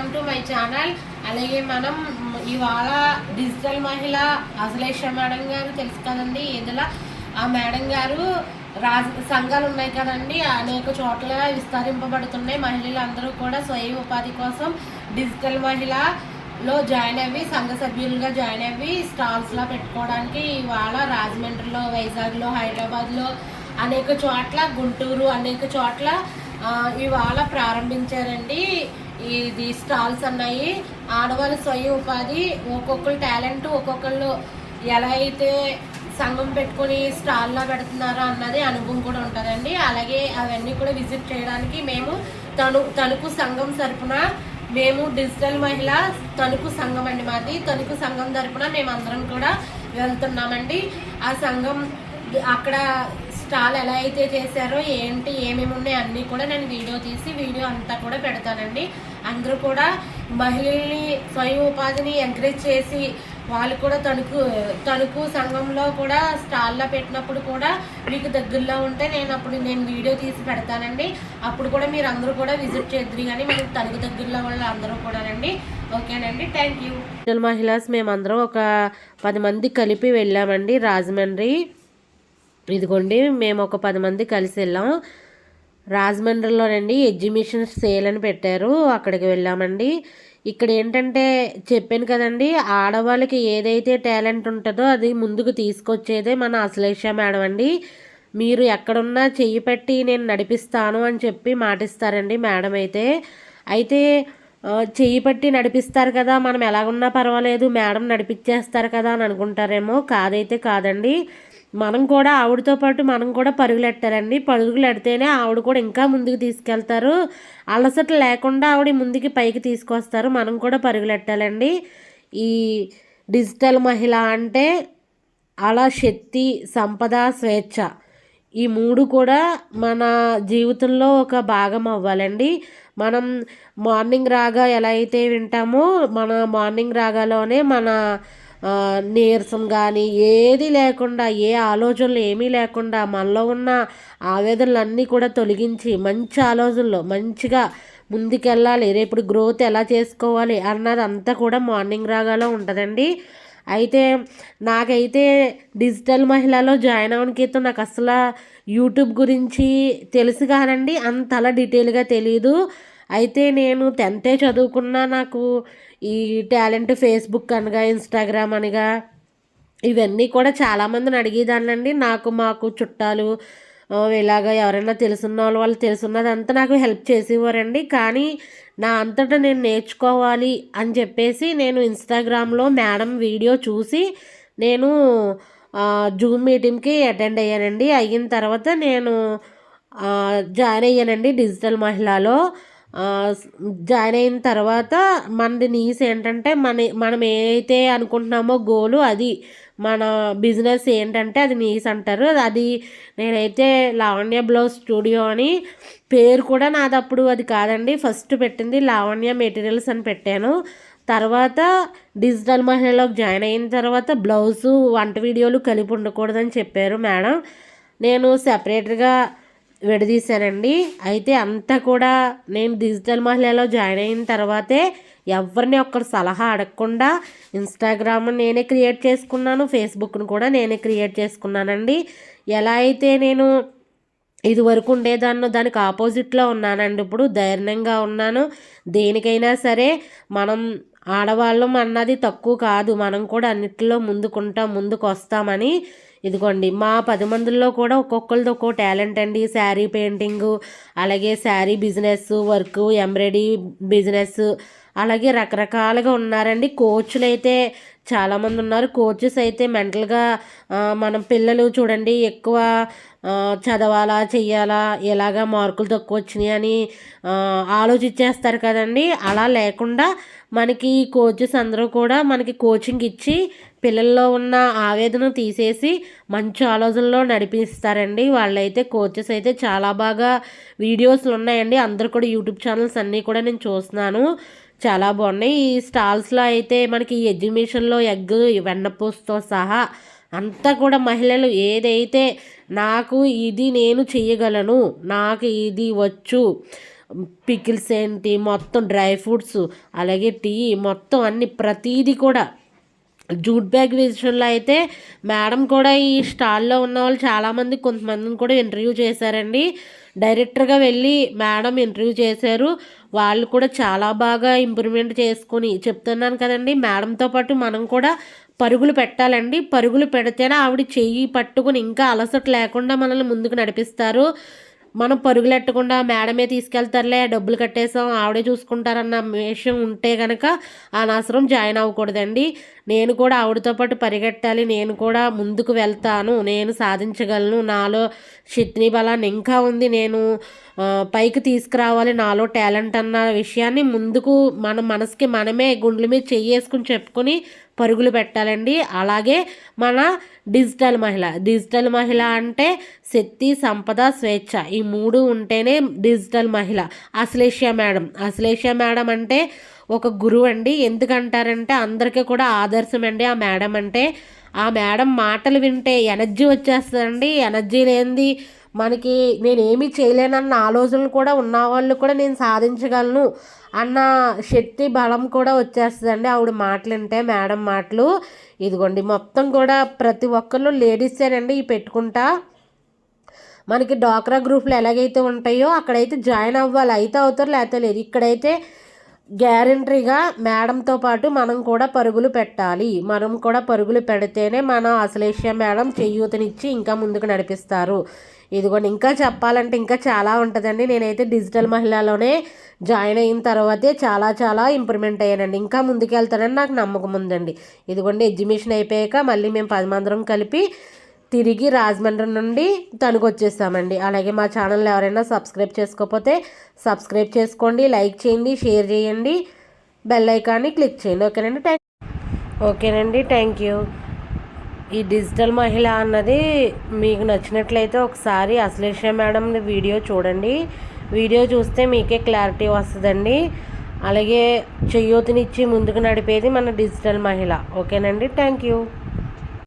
Welcome to my channel. అలాగే మనం ఇవాళ డిజిటల్ మహిళ అసలేష మేడం గారు తెలుసు కదండి ఇదిలా ఆ మేడం గారు రాజ సంఘాలు ఉన్నాయి కదండి అనేక చోట్ల విస్తరింపబడుతున్నాయి. మహిళలు అందరూ కూడా స్వయం ఉపాధి కోసం డిజిటల్ మహిళలో జాయిన్ అవ్వి సంఘ సభ్యులుగా జాయిన్ అవ్వి స్టాల్స్లా పెట్టుకోవడానికి ఇవాళ రాజమండ్రిలో వైజాగ్లో హైదరాబాద్లో అనేక చోట్ల గుంటూరు అనేక చోట్ల ఇవాళ ప్రారంభించారండి. ఇది స్టాల్స్ ఉన్నాయి ఆడవాళ్ళ స్వయం ఉపాధి ఒక్కొక్కరు టాలెంట్ ఒక్కొక్కళ్ళు ఎలా అయితే సంఘం పెట్టుకుని స్టాల్లో పెడుతున్నారో అన్నది అనుభవం కూడా ఉంటుందండి. అలాగే అవన్నీ కూడా విజిట్ చేయడానికి మేము తను తణుకు సంఘం తరపున మేము డిజిటల్ మహిళ తణుకు సంఘం అండి మాది. తణుకు సంఘం తరపున మేమందరం కూడా వెళ్తున్నామండి. ఆ సంఘం అక్కడ స్టాల్ ఎలా అయితే చేశారో ఏంటి ఏమేమి ఉన్నాయి అన్నీ కూడా నేను వీడియో తీసి వీడియో అంతా కూడా పెడతానండి. అందరూ కూడా మహిళల్ని స్వయం ఉపాధిని ఎంకరేజ్ చేసి వాళ్ళు కూడా తణుకు తణుకు సంఘంలో కూడా స్టాల్లో పెట్టినప్పుడు కూడా మీకు దగ్గరలో ఉంటే నేను అప్పుడు నేను వీడియో తీసి పెడతానండి. అప్పుడు కూడా మీరు అందరూ కూడా విజిట్ చేద్దరు కానీ మీరు తణుకు దగ్గరలో వాళ్ళు అందరూ కూడానండి. ఓకేనండి థ్యాంక్ యూ మహిళాస్ మేమందరం ఒక పది మంది కలిపి వెళ్ళామండి రాజమండ్రి. ఇదిగోండి మేము ఒక పది మంది కలిసి వెళ్ళాం. రాజమండ్రిలోనండి ఎగ్జిబిషన్ సేల్ అని పెట్టారు. అక్కడికి వెళ్ళామండి. ఇక్కడ ఏంటంటే చెప్పాను కదండి ఆడవాళ్ళకి ఏదైతే టాలెంట్ ఉంటుందో అది ముందుకు తీసుకొచ్చేదే మన అసలేష మేడం అండి. మీరు ఎక్కడున్నా చెయ్యి పెట్టి నేను నడిపిస్తాను అని చెప్పి మాటిస్తారండి మేడం అయితే. అయితే చెయ్యి పట్టి నడిపిస్తారు కదా మనం ఎలాగున్నా పర్వాలేదు మేడం నడిపించేస్తారు కదా అని అనుకుంటారేమో. కాదైతే కాదండి. మనం కూడా ఆవిడతో పాటు మనం కూడా పరుగులెట్టారండి పరుగులెడితేనే ఆవిడ కూడా ఇంకా ముందుకు తీసుకెళ్తారు. అలసట లేకుండా ఆవిడ ముందుకి పైకి తీసుకొస్తారు. మనం కూడా పరుగులెట్టాలండి. ఈ డిజిటల్ మహిళ అంటే అలా శక్తి సంపద స్వేచ్ఛ. ఈ మూడు కూడా మన జీవితంలో ఒక భాగం అవ్వాలండి. మనం మార్నింగ్ రాగా ఎలా అయితే వింటామో మన మార్నింగ్ రాగాలోనే మన నీరసం కానీ ఏది లేకుండా ఏ ఆలోచనలు ఏమీ లేకుండా మనలో ఉన్న ఆవేదనలన్నీ కూడా తొలగించి మంచి ఆలోచనలు మంచిగా ముందుకెళ్ళాలి. రేపు గ్రోత్ ఎలా చేసుకోవాలి అన్నది అంతా కూడా మార్నింగ్ రాగాలో ఉంటుందండి. అయితే నాకైతే డిజిటల్ మహిళలో జాయిన్ అవ్వడానికి నాకు అసలు యూట్యూబ్ గురించి తెలుసు కానండి. అంతలా డీటెయిల్గా తెలియదు అయితే నేను టెన్తే చదువుకున్నా నాకు ఈ టాలెంట్ ఫేస్బుక్ అనగా ఇన్స్టాగ్రామ్ అనగా ఇవన్నీ కూడా చాలామందిని అడిగేదాన్నండి. నాకు మాకు చుట్టాలు ఇలాగ ఎవరైనా తెలుసున్న వాళ్ళు వాళ్ళు తెలుసున్నదంతా నాకు హెల్ప్ చేసేవారండి. కానీ నా అంతటా నేను నేర్చుకోవాలి అని చెప్పేసి నేను ఇన్స్టాగ్రామ్లో మేడం వీడియో చూసి నేను జూమ్ మీటింగ్కి అటెండ్ అయ్యానండి. అయిన తర్వాత నేను జాయిన్ అయ్యానండి డిజిటల్ మహిళలో. జాయిన్ అయిన తర్వాత మనది నీస్ ఏంటంటే మన మనం ఏదైతే అనుకుంటున్నామో గోలు అది మన బిజినెస్ ఏంటంటే అది నీస్ అంటారు. అది నేనైతే లావణ్య బ్లౌజ్ స్టూడియో అని పేరు కూడా నాది అప్పుడు అది కాదండి. ఫస్ట్ పెట్టింది లావణ్య మెటీరియల్స్ అని పెట్టాను. తర్వాత డిజిటల్ మహిళలోకి జాయిన్ అయిన తర్వాత బ్లౌజు వంట వీడియోలు కలిపి ఉండకూడదని చెప్పారు మేడం. నేను సపరేట్గా విడదీశానండి అయితే అంతా కూడా నేను డిజిటల్ మహిళలో జాయిన్ అయిన తర్వాతే ఎవరిని ఒక్కరు సలహా అడగకుండా ఇన్స్టాగ్రామ్ నేనే క్రియేట్ చేసుకున్నాను ఫేస్బుక్ను కూడా నేనే క్రియేట్ చేసుకున్నానండి. ఎలా అయితే నేను ఇది వరకు ఉండేదాన్ని దానికి ఆపోజిట్లో ఉన్నానండి. ఇప్పుడు ధైర్యంగా ఉన్నాను. దేనికైనా సరే మనం ఆడవాళ్ళం అన్నది తక్కువ కాదు. మనం కూడా అన్నిటిలో ముందుకుంటాం ముందుకు వస్తామని ఇదిగోండి మా పది మందిలో కూడా ఒక్కొక్కరిది ఒక్కో టాలెంట్ అండి. శారీ పెయింటింగు అలాగే sari business work embroidery business అలాగే రకరకాలుగా ఉన్నారండి. కోచ్లు అయితే చాలామంది ఉన్నారు. కోచెస్ అయితే మెంటల్గా మనం పిల్లలు చూడండి ఎక్కువ చదవాలా చెయ్యాలా ఎలాగా మార్కులు తక్కువ వచ్చినాయి అని ఆలోచించేస్తారు కదండి. అలా లేకుండా మనకి కోచెస్ అందరూ కూడా మనకి కోచింగ్ ఇచ్చి పిల్లల్లో ఉన్న ఆవేదన తీసేసి మంచి ఆలోచనలో నడిపిస్తారండి. వాళ్ళైతే కోచెస్ అయితే చాలా బాగా వీడియోస్లు ఉన్నాయండి. అందరు కూడా యూట్యూబ్ ఛానల్స్ అన్నీ కూడా నేను చూస్తున్నాను. చాలా బాగున్నాయి. ఈ స్టాల్స్లో అయితే మనకి ఈ ఎగ్జిబిషన్లో ఎగ్ వెన్నపూసతో సహా అంతా కూడా మహిళలు ఏదైతే నాకు ఇది నేను చేయగలను నాకు ఇది వచ్చు పికిల్స్ ఏంటి మొత్తం డ్రై ఫ్రూట్స్ అలాగే టీ మొత్తం అన్ని ప్రతీది కూడా జూట్ బ్యాగ్ విషయంలో అయితే మేడం కూడా ఈ స్టాల్లో ఉన్న వాళ్ళు చాలామంది కొంతమందిని కూడా ఇంటర్వ్యూ చేశారండి. డైరెక్టర్గా వెళ్ళి మేడం ఇంటర్వ్యూ చేశారు. వాళ్ళు కూడా చాలా బాగా ఇంప్రూవ్మెంట్ చేసుకొని చెప్తున్నాను కదండి మేడంతో పాటు మనం కూడా పరుగులు పెట్టాలండి. పరుగులు పెడితేనే ఆవిడ చెయ్యి పట్టుకుని ఇంకా అలసట లేకుండా మనల్ని ముందుకు నడిపిస్తారు. మనం పరుగులెట్టకుండా మేడమే తీసుకెళ్తారులే డబ్బులు కట్టేసాం ఆవిడే చూసుకుంటారన్న విషయం ఉంటే కనుక అనవసరం జాయిన్ అవ్వకూడదండి. నేను కూడా ఆవిడతో పాటు పరిగెట్టాలి నేను కూడా ముందుకు వెళ్తాను నేను సాధించగలను. నాలో శక్తిని బలాన్ని ఇంకా ఉంది. నేను పైకి తీసుకురావాలి. నాలో టాలెంట్ అన్న విషయాన్ని ముందుకు మన మనసుకి మనమే గుండెల మీద చెయ్యేసుకుని చెప్పుకొని పరుగులు పెట్టాలండి. అలాగే మన డిజిటల్ మహిళ డిజిటల్ మహిళ అంటే శక్తి సంపద స్వేచ్ఛ ఈ మూడు ఉంటేనే డిజిటల్ మహిళ. అశ్లేష మేడం అశ్లేష మేడం అంటే ఒక గురువు అండి. ఎందుకంటారంటే అందరికీ కూడా ఆదర్శం అండి ఆ మేడం అంటే. ఆ మేడం మాటలు వింటే ఎనర్జీ వచ్చేస్తుందండి. ఎనర్జీ లేనిది మనకి నేను చేయలేనన్న ఆలోచనలు కూడా ఉన్న వాళ్ళు కూడా నేను సాధించగలను అన్న శక్తి బలం కూడా వచ్చేస్తుందండి. ఆవిడ మాటలు వింటే మేడం మాటలు. ఇదిగోండి మొత్తం కూడా ప్రతి ఒక్కళ్ళు లేడీసేనండి ఈ పెట్టుకుంటా. మనకి డాక్రా గ్రూప్లు ఎలాగైతే ఉంటాయో అక్కడైతే జాయిన్ అవ్వాలి. అయితే అవుతారు లేకపోతే లేదు. ఇక్కడైతే గ్యారంటరీగా మేడంతో పాటు మనం కూడా పరుగులు పెట్టాలి. మనం కూడా పరుగులు పెడితేనే మన అసలేషియా మేడం చేయూతనిచ్చి ఇంకా ముందుకు నడిపిస్తారు. ఇదిగోండి ఇంకా చెప్పాలంటే ఇంకా చాలా ఉంటుందండి. నేనైతే డిజిటల్ మహిళలోనే జాయిన్ అయిన తర్వాతే చాలా చాలా ఇంప్రూవ్మెంట్ అయ్యానండి. ఇంకా ముందుకెళ్తానని నాకు నమ్మకం ఉందండి. ఇదిగోండి ఎగ్జిబిషన్ అయిపోయాక మళ్ళీ మేము పది మందరం కలిపి తిరిగి రాజమండ్రి నుండి తణుకు వచ్చేసామండి అలాగే మా ఛానల్ ఎవరైనా సబ్స్క్రైబ్ చేసుకోకపోతే సబ్స్క్రైబ్ చేసుకోండి లైక్ చేయండి షేర్ చేయండి బెల్ ఐకాన్ని క్లిక్ చేయండి. ఓకేనండి? థ్యాంక్ ఓకేనండి థ్యాంక్ యూ. ఈ డిజిటల్ మహిళ అన్నది మీకు నచ్చినట్లయితే ఒకసారి అశ్లేష మేడం వీడియో చూడండి. వీడియో చూస్తే మీకే క్లారిటీ వస్తుందండి. అలాగే చెయ్యూతనిచ్చి ముందుకు నడిపేది మన డిజిటల్ మహిళ. ఓకేనండి? Thank you.